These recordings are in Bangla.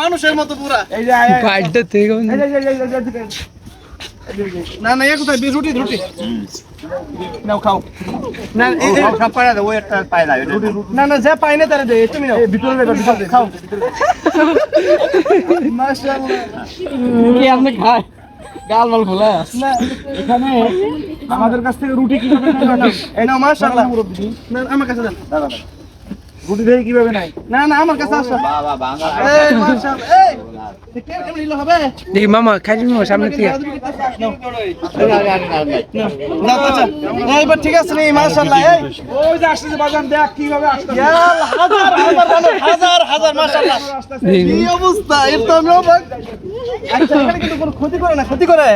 মানুষের মতো পুরা। বাইরটা থেকে। না না কোথায়? রুটি রুটি। নাও খাও। না সব পায় না ওই একটা পায় না না না যা পাই না তারা দে তুমি নাও। ভিতরে দে, ভিতরে দে, খাও। মাশাআল্লাহ। কি খায়? গাল মাল খোলা। এখানে আমাদের কাছ থেকে রুটি কীভাবে মাশাআল্লাহ। আমার কাছে দেন। রুটি থেকে কীভাবে নাই? না না আমার কাছে আসো। বাবা বাংলা এই মাশাআল্লাহ এই। দেখি মামা খাইলি মামা সামনে থেকে। না আচ্ছা এইবার ঠিক আছে নি মাশাআল্লাহ এই। ওই যে আসতেছে বাজান দেখ কীভাবে ইয়াল হাজার হাজার মানুষ, হাজার হাজার মাশাআল্লাহ। কি অবস্থা এর তো আমি অবাক। আচ্ছা এখানে কিন্তু কোনো ক্ষতি করে না ক্ষতি করে?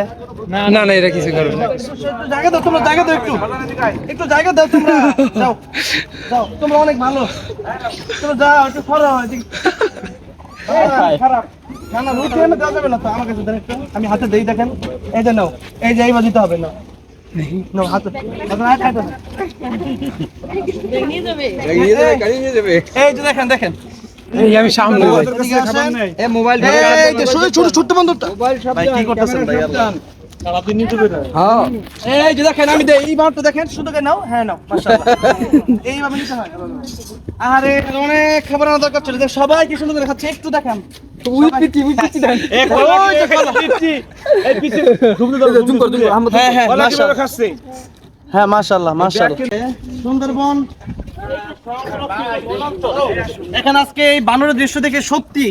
না না। এটা কিছু করবে না। একটু জায়গা দাও তোমরা জায়গা দাও একটু। একটু জায়গা দাও তোমরা। যাও যাও তোমরা অনেক ভালো। তোমরা যাও একটু সরো এদিকে। খারাপ। না না রুটি এনে দেওয়া যাবে না তো আমার কাছে দেন একটু। আমি হাতে দেই দেখেন। এই যে নাও এই যে এইবার দিতে হবে না নাও হাতে হাতে হাতে হাতে এই যে দেখেন দেখেন। আমি সামনে মোবাইল এই যে ছোট ছোট ছোট বন্ধুটা। কি করতেছেন ভাই? আল্লাহ সারাদিন নিতে পেরে হ্যাঁ। এই যে দেখেন আমি এই বাউন্ডটা দেখেন শুধু নাও হ্যাঁ নাও এইভাবে নিতে হয়। আরে অনেক খাবার দরকার ছিল। যে সবাই কি সুন্দর খাচ্ছে একটু দেখান। উই পিটি পিটি দেন ওই যে খালা। এই পিছে জুম কর জুম কর হ্যাঁ হ্যাঁ মাশাআল্লাহ খাচ্ছে হ্যাঁ মাশাআল্লাহ মাশাআল্লাহ সুন্দরবন এখন আজকে এই বানরের দৃশ্য দেখে সত্যি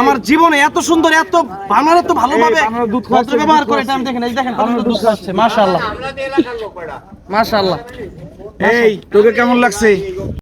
আমার জীবনে এত সুন্দর এত বানর এত ভালোভাবে ব্যবহার করে এটা আমি দেখেন এই দেখেন বানরের দুধ খাচ্ছে মাশাআল্লাহ মাশাআল্লাহ এই তোকে কেমন লাগছে